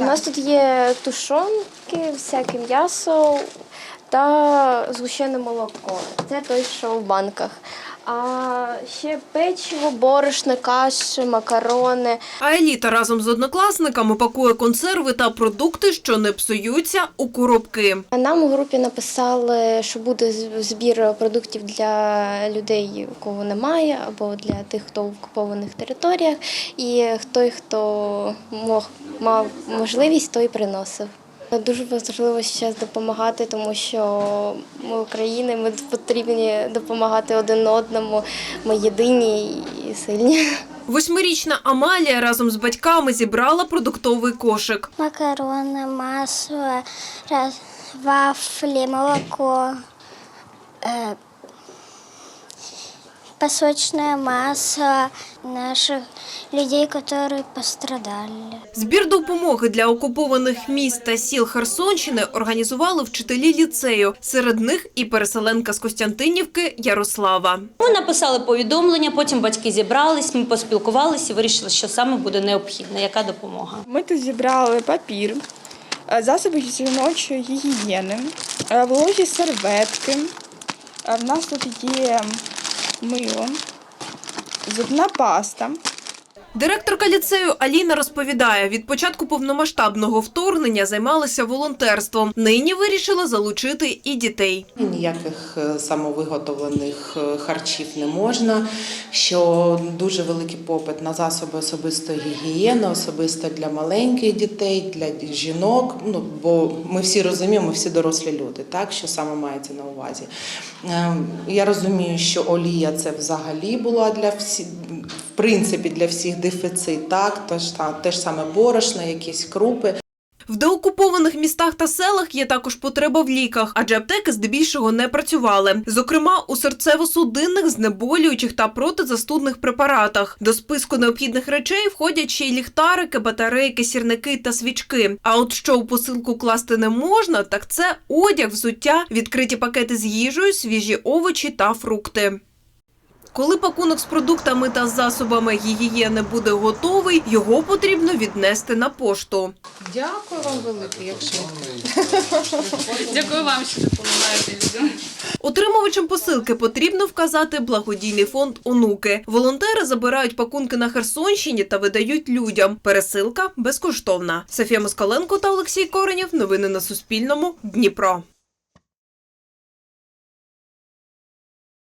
У нас тут є тушонки, всяке м'ясо та згущене молоко. Це той, що в банках. А ще печиво, борошно, каші, макарони. А еліта разом з однокласниками пакує консерви та продукти, що не псуються, у коробки. Нам у групі написали, що буде збір продуктів для людей, у кого немає, або для тих, хто в окупованих територіях. І той, хто мог, мав можливість, той приносив. Дуже важливо зараз допомагати, тому що ми України, ми потрібні допомагати один одному. Ми єдині і сильні. Восьмирічна Амалія разом з батьками зібрала продуктовий кошик. Макарони, масло, вафлі, молоко, песочное масло наших людей, которые пострадали. Збір допомоги для окупованих міст та сіл Херсонщини організували вчителі ліцею. Серед них і переселенка з Костянтинівки Ярослава. Ми написали повідомлення, потім батьки зібрались, ми поспілкувалися і вирішили, що саме буде необхідно, яка допомога. Ми тут зібрали папір, е, засоби жіночої гігієни, е, вологі серветки. е, В нас тут є мило, зубна паста. Директорка ліцею Аліна розповідає, від початку повномасштабного вторгнення займалася волонтерством. Нині вирішила залучити і дітей. Ніяких е, самовиготовлених е, харчів не можна. Що дуже великий попит на засоби особистої гігієни, особисто для маленьких дітей, для жінок. Ну бо ми всі розуміємо, ми всі дорослі люди, так що саме мається на увазі. Е, Я розумію, що олія це взагалі була для всіх, в принципі, для всіх дефіцит, так тож та те ж саме борошна, якісь крупи. В деокупованих містах та селах є також потреба в ліках, адже аптеки здебільшого не працювали. Зокрема, у серцево-судинних, знеболюючих та протизастудних препаратах. До списку необхідних речей входять ще й ліхтарики, батарейки, сірники та свічки. А от що у посилку класти не можна, так це одяг, взуття, відкриті пакети з їжею, свіжі овочі та фрукти. Коли пакунок з продуктами та засобами гігієни буде готовий, його потрібно віднести на пошту. Дякую вам велике, як швидко. Дякую вам, що допомагаєте людям. Отримувачам посилки потрібно вказати благодійний фонд онуки. Волонтери забирають пакунки на Херсонщині та видають людям. Пересилка безкоштовна. Софія Москаленко та Олексій Коренєв. Новини на Суспільному. Дніпро.